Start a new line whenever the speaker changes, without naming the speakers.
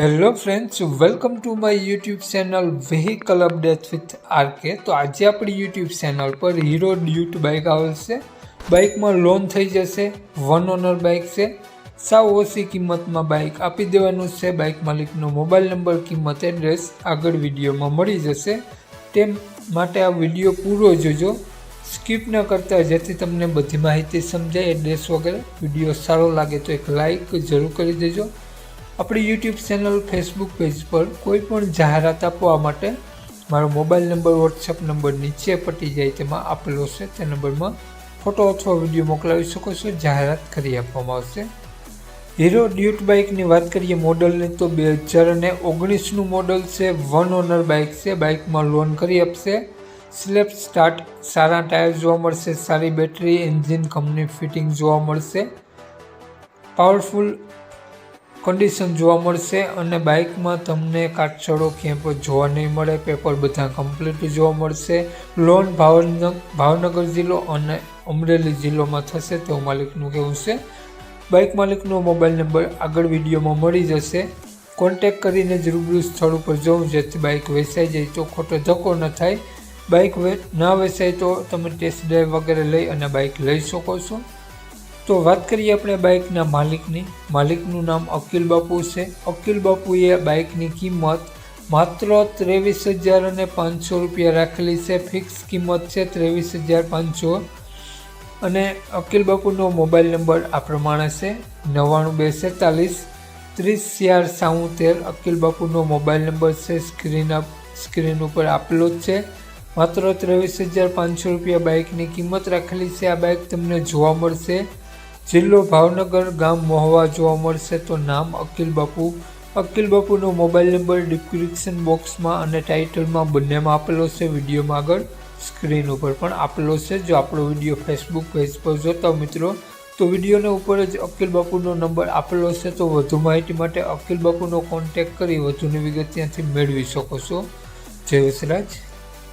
Hello friends welcome to my YouTube channel vehicle update with RK તો આજે આપણી YouTube channel પર Hero Duet bike આવેલ છે બાઇકમાં લોન થઈ જશે વન ઓનર બાઇક છે. સાવ ઓછી કિંમતમાં બાઇક આપી દેવાનું છે. બાઇક માલિકનો મોબાઈલ નંબર કિંમત એડ્રેસ આગળ વિડીયોમાં મળી જશે. તેમ માટે આ વીડિયો પૂરો જોજો. સ્કીપ ન કરતા જેથી તમને બધી માહિતી સમજાય એડ્રેસ વગેરે. વીડિયો સારો લાગે તો એક લાઇક જરૂર કરી દેજો. આપણી યુટ્યુબ ચેનલ ફેસબુક પેજ પર કોઈ પણ જાહેરાત આપવા માટે મારો મોબાઈલ નંબર વોટ્સએપ નંબર નીચે પટી જાય તેમાં આપેલો છે. તે નંબરમાં ફોટો અથવા વીડિયો મોકલાવી શકો છો. જાહેરાત કરી આપવામાં આવશે. હીરો ડ્યુટ બાઇકની વાત કરીએ મોડલની, તો બે હજાર અને ઓગણીસનું મોડલ છે. વન ઓનર બાઇક છે. બાઇકમાં લોન કરી આપશે. સ્લેપ સ્ટાર્ટ સારા ટાયર જોવા મળશે. સારી બેટરી એન્જિન કંપની ફિટિંગ જોવા મળશે. પાવરફુલ કન્ડિશન જોવા મળશે અને બાઇકમાં તમને કાટછડો ક્યાંય પણ જોવા નહીં મળે પેપર બધા કમ્પ્લીટ જોવા મળશે. લોન ભાવનગર ભાવનગર જિલ્લો અને અમરેલી જિલ્લોમાં થશે તેવું માલિકનું કહેવું છે. બાઇક માલિકનો મોબાઈલ નંબર આગળ વિડીયોમાં મળી જશે. કોન્ટેક કરીને જ રૂબરૂ સ્થળ ઉપર જવું, જેથી બાઇક વેચાઈ જાય તો ખોટો ધક્કો ન થાય. બાઇક ના વેચાય તો તમે ટેસ્ટ ડ્રાઈવ વગેરે લઈ અને બાઇક લઈ શકો છો. તો વાત કરીએ આપણે બાઇકના માલિકની. માલિકનું નામ અકિલ બાપુ છે. અકિલ બાપુએ બાઇકની કિંમત માત્ર ત્રેવીસ હજાર અને પાંચસો રૂપિયા રાખેલી છે. ફિક્સ કિંમત છે ત્રેવીસ હજાર પાંચસો. અને અકિલ બાપુનો મોબાઈલ નંબર આ પ્રમાણે છે. નવ્વાણું બે સેતાલીસ ત્રીસ ચાર સાઉતેર. અકિલ બાપુનો મોબાઈલ નંબર છે. સ્ક્રીન સ્ક્રીન ઉપર આપેલો જ છે. માત્ર ત્રેવીસ હજાર પાંચસો રૂપિયા બાઇકની કિંમત રાખેલી છે. આ બાઇક તમને જોવા મળશે. જિલ્લો ભાવનગર ગામ મોહવા જોવા મળશે તો નામ અકિલ બાપુ. અકિલ બાપુનો મોબાઈલ નંબર ડિસ્ક્રિપ્શન બોક્સમાં અને ટાઇટલમાં બંનેમાં આપેલો છે. વિડીયોમાં આગળ સ્ક્રીન ઉપર પણ આપેલો છે. જો આપણો વીડિયો ફેસબુક પેજ પર જોતા મિત્રો, તો વિડીયોના ઉપર જ અકિલ બાપુનો નંબર આપેલો છે. તો વધુ માહિતી માટે અકિલ બાપુનો કોન્ટેક કરી વધુની વિગત ત્યાંથી મેળવી શકો છો. જય વસરાજ.